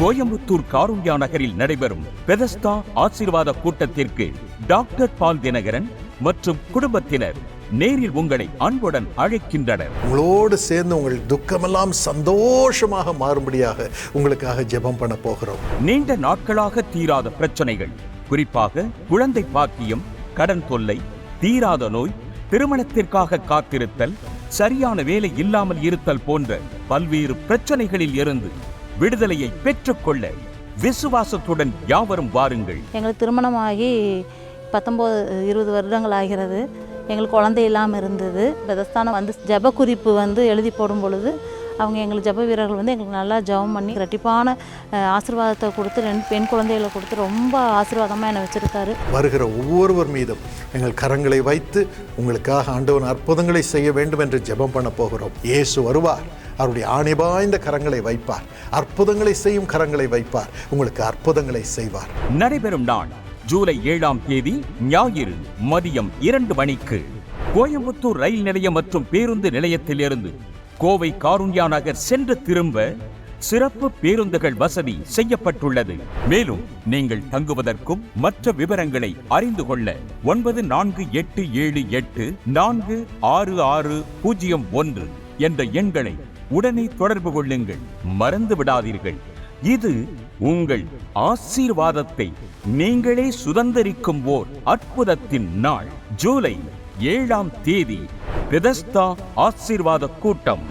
கோயம்புத்தூர் காருண்யா நகரில் நடைபெறும் பெதஸ்தா ஆசீர்வாத கூட்டத்திற்கு டாக்டர் பால் தினகரன் மற்றும் குடும்பத்தினர் நேரில் உங்களை அன்புடன் அழைக்கின்றனர். உங்களோடு சேர்ந்து உங்கள் துக்கமெல்லாம் சந்தோஷமாக மாறும்படியாக உங்களுக்காக ஜெபம் பண்ண போகிறோம். நீண்ட நாட்களாக தீராத பிரச்சனைகள் குறிப்பாக குழந்தை பாக்கியம் கடன் தொல்லை தீராத நோய் திருமணத்திற்காக காத்திருத்தல் சரியான வேலை இல்லாமல் இருத்தல் போன்ற பல்வேறு பிரச்சனைகளில் இருந்து விடுதலையை பெற்றுக்கொள்ள விசுவாசத்துடன் யாவரும் வாருங்கள். எங்களுக்கு திருமணமாகி பத்தொம்போது இருபது வருடங்கள் ஆகிறது. எங்களுக்கு குழந்தை இல்லாமல் இருந்தது. பிரதஸ்தானம் வந்து ஜெப குறிப்பு வந்து எழுதி போடும் பொழுது அவங்க எங்களுக்கு ஜெப வீரர்கள் வந்து எங்களுக்கு நல்லா ஜெபம் பண்ணி ரெட்டிப்பான அஹ், ஆசீர்வாதத்தை கொடுத்து ரெண்டு பெண் குழந்தைகளை கொடுத்து ரொம்ப ஆசீர்வாதமாக என்னை வச்சுருக்காரு. வருகிற ஒவ்வொருவர் மீதும் எங்கள் கரங்களை வைத்து உங்களுக்காக ஆண்டவன் அற்புதங்களை செய்ய வேண்டும் என்று ஜெபம் பண்ண போகிறோம். இயேசு வருவார். அவருடைய ஆணிபாய்ந்த கரங்களை வைப்பார். அற்புதங்களை செய்யும் கரங்களை வைப்பார். உங்களுக்கு அற்புதங்களை செய்வார். நடைபெறும் நாள் ஜூலை ஏழாம் தேதி ஞாயிறு மதியம் இரண்டு மணிக்கு கோயம்புத்தூர் ரயில் நிலையம் மற்றும் பேருந்து நிலையத்திலிருந்து கோவை காருண்யா நகர் சென்று திரும்ப சிறப்பு பேருந்துகள் வசதி செய்யப்பட்டுள்ளது. மேலும் நீங்கள் தங்குவதற்கும் மற்ற விவரங்களை அறிந்து கொள்ள ஒன்பது நான்கு எட்டு ஏழு எட்டு நான்கு ஆறு ஆறு பூஜ்ஜியம் ஒன்று என்ற எண்களை உடனே தொடர்பு கொள்ளுங்கள். மறந்து விடாதீர்கள். இது உங்கள் ஆசீர்வாதத்தை நீங்களே சுதந்திரிக்கும் ஓர் அற்புதத்தின் நாள். ஜூலை ஏழாம் தேதி பெதஸ்தா ஆசீர்வாத கூட்டம்.